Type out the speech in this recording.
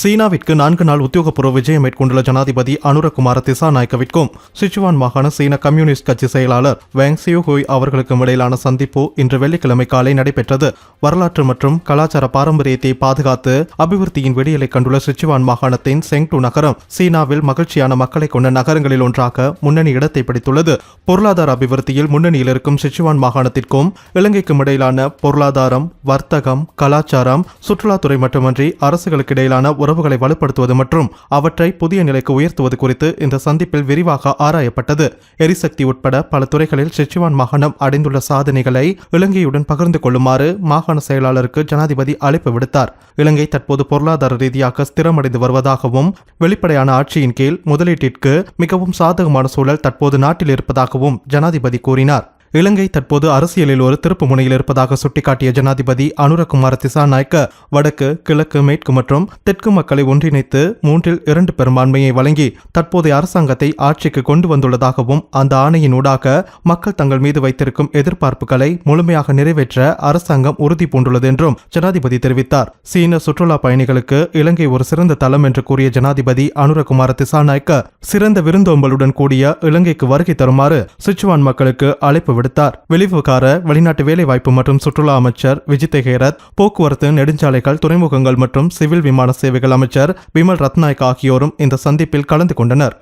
சீனாவிற்கு நான்கு நாள் உத்தியோகபூர்வ விஜயம் மேற்கொண்டுள்ள ஜனாதிபதி அனுரகுமார திசாநாயக்கவிற்கும் சிச்சுவான் மாகாண சீன கம்யூனிஸ்ட் கட்சி செயலாளர் வேங் சியூஹுய் அவர்களுக்கும் இடையிலான சந்திப்பு இன்று வெள்ளிக்கிழமை காலை நடைபெற்றது. வரலாற்று மற்றும் கலாச்சார பாரம்பரியத்தை பாதுகாத்து அபிவிருத்தியின் விடியலை கண்டுள்ள சிச்சுவான் மாகாணத்தின் செங்டு நகரம் சீனாவில் மகிழ்ச்சியான மக்களை கொண்ட நகரங்களில் ஒன்றாக முன்னணி இடத்தை பிடித்துள்ளது. பொருளாதார அபிவிருத்தியில் முன்னணியில் இருக்கும் சிச்சுவான் மாகாணத்திற்கும் இலங்கைக்கும் இடையிலான பொருளாதாரம் வர்த்தகம் கலாச்சாரம் சுற்றுலாத்துறை மட்டுமன்றி அரசுகளுக்கு இடையிலான உறவுகளை வலுப்படுத்துவது மற்றும் அவற்றை புதிய நிலைக்கு உயர்த்துவது குறித்து இந்த சந்திப்பில் விரிவாக ஆராயப்பட்டது. எரிசக்தி உட்பட பல துறைகளில் சிச்சுவான் மாகாணம் அடைந்துள்ள சாதனைகளை இலங்கையுடன் பகிர்ந்து கொள்ளுமாறு மாகாண செயலாளருக்கு ஜனாதிபதி அழைப்பு விடுத்தார். இலங்கை தற்போது பொருளாதார ரீதியாக ஸ்திரமடைந்து வருவதாகவும் வெளிப்படையான ஆட்சியின் கீழ் முதலீட்டிற்கு மிகவும் சாதகமான சூழல் தற்போது நாட்டில் இருப்பதாகவும் ஜனாதிபதி கூறினார். இலங்கை தற்போது அரசியலில் ஒரு திருப்பு முனையில் இருப்பதாக சுட்டிக்காட்டிய ஜனாதிபதி அனுரகுமார திசாநாயக்க வடக்கு கிழக்கு மேற்கு மற்றும் தெற்கு மக்களை ஒன்றிணைத்து மூன்றில் இரண்டு பெரும்பான்மையை வழங்கி தற்போதைய அரசாங்கத்தை ஆட்சிக்கு கொண்டு வந்துள்ளதாகவும் அந்த ஆணையின் ஊடாக மக்கள் தங்கள் மீது வைத்திருக்கும் எதிர்பார்ப்புகளை முழுமையாக நிறைவேற்ற அரசாங்கம் உறுதி பூண்டுள்ளது என்றும் ஜனாதிபதி தெரிவித்தார். சீன சுற்றுலா பயணிகளுக்கு இலங்கை ஒரு சிறந்த தளம் என்று கூறிய ஜனாதிபதி அனுரகுமார திசாநாயக்க சிறந்த விருந்தோம்பலுடன் கூடிய இலங்கைக்கு வருகை தருமாறு சிச்சுவான் மக்களுக்கு அழைப்பு விடுத்தார் வெளிவிவகார வெளிநாட்டு வேலைவாய்ப்பு மற்றும் சுற்றுலா அமைச்சர் விஜித் ஹேரத் போக்குவரத்து நெடுஞ்சாலைகள் துறைமுகங்கள் மற்றும் சிவில் விமான சேவைகள் அமைச்சர் விமல் ரத்நாயக் ஆகியோரும் இந்த சந்திப்பில் கலந்து கொண்டனர்.